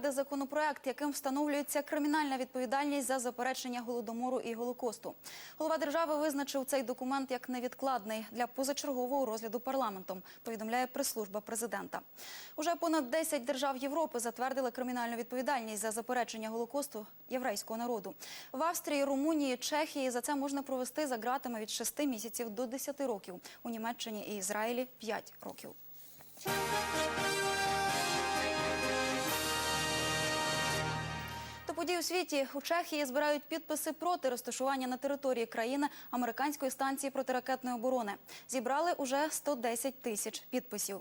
Ради законопроект, яким встановлюється кримінальна відповідальність за заперечення голодомору і голокосту. Голова держави визначив цей документ як невідкладний для позачергового розгляду парламентом. Повідомляє прес-служба президента. Уже понад 10 держав Європи затвердили кримінальну відповідальність за заперечення голокосту єврейського народу. В Австрії, Румунії, Чехії за це можна провести за ґратами від 6 місяців до 10 років. У Німеччині і Ізраїлі 5 років. Подій у світі у Чехії збирають підписи проти розташування на території країни американської станції протиракетної оборони. Зібрали уже 110 тисяч підписів.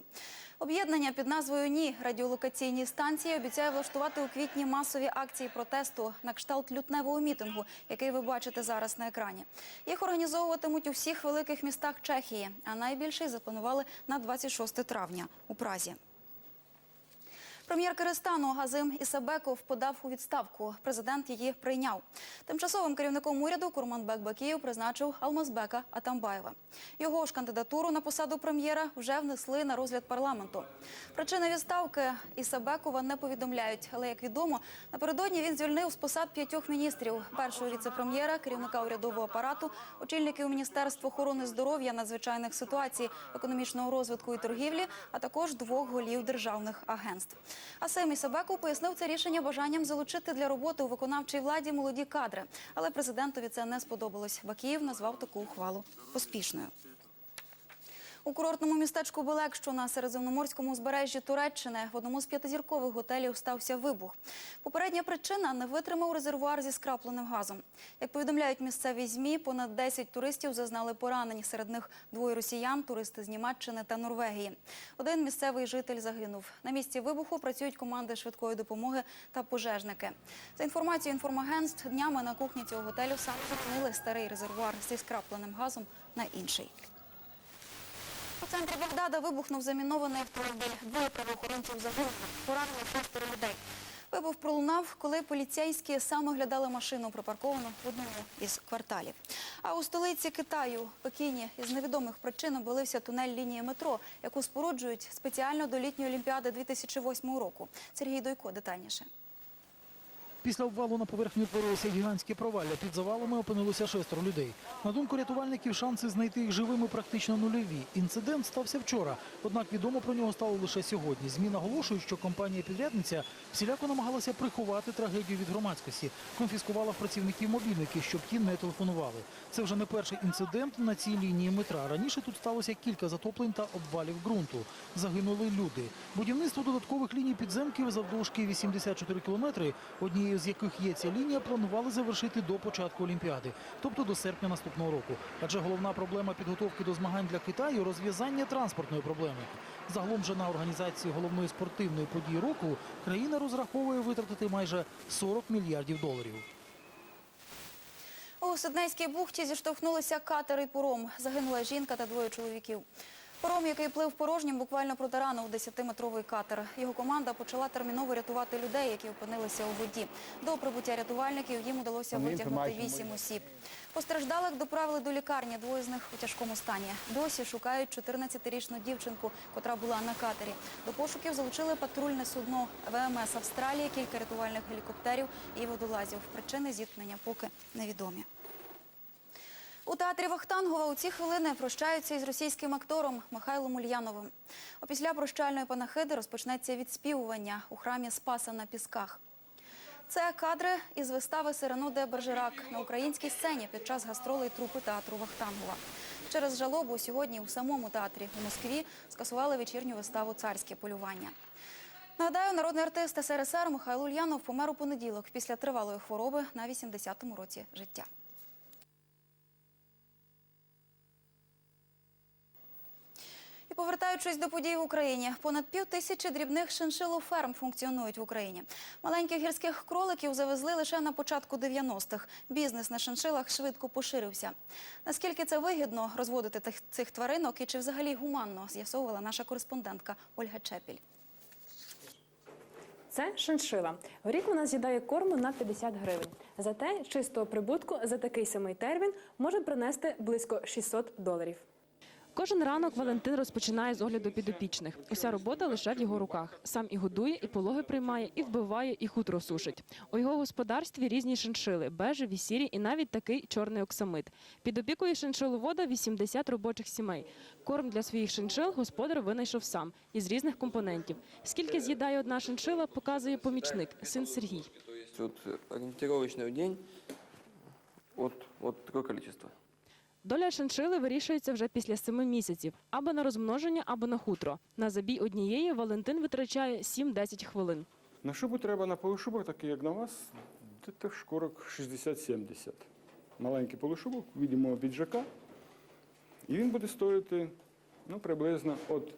Об'єднання під назвою Ні радіолокаційній станції обіцяє влаштувати у квітні масові акції протесту на кшталт лютневого мітингу, який ви бачите зараз на екрані. Їх організовуватимуть у всіх великих містах Чехії, а найбільший запланували на 26 травня у Празі. Прем'єр Киристану Газим Ісабеков подав у відставку. Президент її прийняв. Тимчасовим керівником уряду Курманбек Бакіїв призначив Алмазбека Атамбаєва. Його ж кандидатуру на посаду прем'єра вже внесли на розгляд парламенту. Причини відставки Ісабекова не повідомляють, але як відомо, напередодні він звільнив з посад п'ятьох міністрів: першого віце-прем'єра, керівника урядового апарату, очільників Міністерства охорони здоров'я, надзвичайних ситуацій, економічного розвитку і торгівлі, а також двох голів державних агентств. А Семі Ісабеков пояснив це рішення бажанням залучити для роботи у виконавчій владі молоді кадри. Але президентові це не сподобалось. Бакіїв назвав таку ухвалу поспішною. У курортному містечку Белек, що на середземноморському узбережжі Туреччини, в одному з п'ятизіркових готелів стався вибух. Попередня причина не витримав резервуар зі скрапленим газом. Як повідомляють місцеві змі, понад 10 туристів зазнали поранень. Серед них двоє росіян, туристи з Німеччини та Норвегії. Один місцевий житель загинув. На місці вибуху працюють команди швидкої допомоги та пожежники. За інформацією інформагентств, днями на кухні цього готелю саме зупинили старий резервуар зі скрапленим газом на інший. У центрі Багдада вибухнув замінований автомобіль. Двоє правоохоронців загинули, поранили шестеро людей. Вибух пролунав, коли поліцейські саме оглядали машину, припарковану в одному із кварталів. А у столиці Китаю, Пекіні, із невідомих причин обвалився тунель лінії метро, яку споруджують спеціально до літньої олімпіади 2008 року. Сергій Дойко детальніше. Після обвалу на поверхню утворилося гігантське провалля. Під завалами опинилося шестеро людей. На думку рятувальників, шанси знайти їх живими практично нульові. Інцидент стався вчора, однак відомо про нього стало лише сьогодні. ЗМІ наголошують, що компанія-підрядниця всіляко намагалася приховати трагедію від громадськості, конфіскувала в працівників мобільники, щоб ті не телефонували. Це вже не перший інцидент на цій лінії метра. Раніше тут сталося кілька затоплень та обвалів ґрунту. Загинули люди. Будівництво додаткових ліній підземків завдовжки 84 кілометри, однією з яких є ця лінія, планували завершити до початку Олімпіади, тобто до серпня наступного року. Адже головна проблема підготовки до змагань для Китаю розв'язання транспортної проблеми. Загалом же на організації головної спортивної події року країна розраховує витратити майже 40 мільярдів доларів. У Сиднейській бухті зіштовхнулися катер і пором. Загинула жінка та двоє чоловіків. Пором, який плив порожнім, буквально протаранув 10-метровий катер. Його команда почала терміново рятувати людей, які опинилися у воді. До прибуття рятувальників їм удалося витягнути 8 осіб. Постраждалих доправили до лікарні, двоє з них у тяжкому стані. Досі шукають 14-річну дівчинку, котра була на катері. До пошуків залучили патрульне судно ВМС Австралії, кілька рятувальних гелікоптерів і водолазів. Причини зіткнення поки невідомі. У театрі Вахтангова у ці хвилини прощаються із російським актором Михайлом Ульяновим. Опісля прощальної панахиди розпочнеться відспівування у храмі Спаса на Пісках. Це кадри із вистави Сирено де Бержерак на українській сцені під час гастролей трупи театру Вахтангова. Через жалобу сьогодні у самому театрі у Москві скасували вечірню виставу Царське полювання. Нагадаю, народний артист СРСР Михайло Ульянов помер у понеділок після тривалої хвороби на 80-му році життя. Повертаючись до подій в Україні, понад пів тисячі дрібних шиншилоферм функціонують в Україні. Маленьких гірських кроликів завезли лише на початку 90-х. Бізнес на шиншилах швидко поширився. Наскільки це вигідно розводити цих тваринок і чи взагалі гуманно, з'ясовувала наша кореспондентка Ольга Чепіль. Це шиншила. Рік вона з'їдає корму на 50 гривень. Зате чистого прибутку за такий самий термін може принести близько 600 доларів. Кожен ранок Валентин розпочинає з огляду підопічних. Уся робота лише в його руках. Сам і годує, і пологи приймає, і вбиває, і хутро сушить. У його господарстві різні шиншили – бежеві, сірі і навіть такий чорний оксамит. Під опікою шиншиловода 80 робочих сімей. Корм для своїх шиншил господар винайшов сам із різних компонентів. Скільки з'їдає одна шиншила, показує помічник, син Сергій. Вот э, в день вот, вот такое. Доля шиншили вирішується вже після семи місяців або на розмноження, або на хутро. На забій однієї Валентин витрачає 7-10 хвилин. На шубу треба на полушубок, такий як на вас, десь шкурок 60-70. Маленький полушубок, відомого піджака. І він буде стоїти ну, приблизно від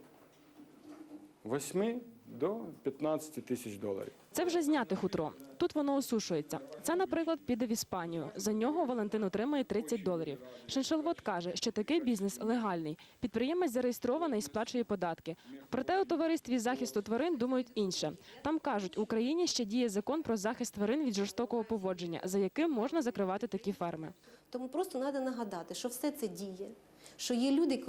8 до 15 тисяч доларів. Це вже зняте хутро. Тут воно осушується. Це, наприклад, піде в Іспанію. За нього Валентин отримає 30 доларів. Шиншиловод каже, що такий бізнес легальний. Підприємець зареєстрований і сплачує податки. Проте у товаристві захисту тварин думають інше. Там кажуть, в Україні ще діє закон про захист тварин від жорстокого поводження, за яким можна закривати такі ферми. Тому просто треба нагадати, що все це діє. Що є люди,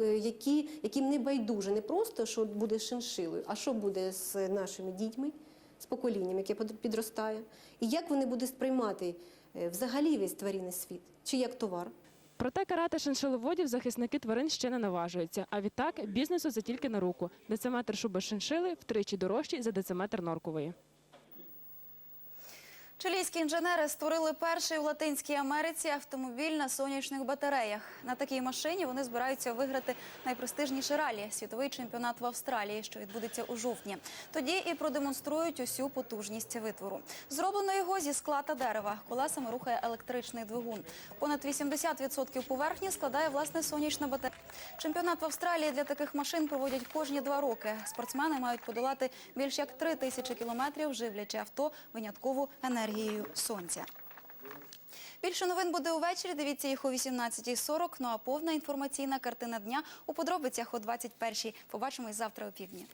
які, яким не байдуже не просто, що буде шиншилою, а що буде з нашими дітьми, з поколінням, яке підростає, і як вони будуть сприймати е, взагалі весь тваринний світ, чи як товар. Проте карати шиншиловодів захисники тварин ще не наважуються. А відтак бізнесу це тільки на руку. Дециметр шуби шиншили втричі дорожчий за дециметр норкової. Чилійські інженери створили перший у Латинській Америці автомобіль на сонячних батареях. На такій машині вони збираються виграти найпрестижніший ралі світовий чемпіонат в Австралії, що відбудеться у жовтні. Тоді і продемонструють усю потужність витвору. Зроблено його зі скла та дерева. Колесами рухає електричний двигун. Понад 80% поверхні складає власне сонячна батарея. Чемпіонат в Австралії для таких машин проводять кожні два роки. Спортсмени мають подолати більш як три тисячі кілометрів, живлячи авто винятково енергією сонця. Більше новин буде увечері. Дивіться їх о 18.40. Ну а повна інформаційна картина дня у подробицях о 21.00. Побачимось завтра о півдні.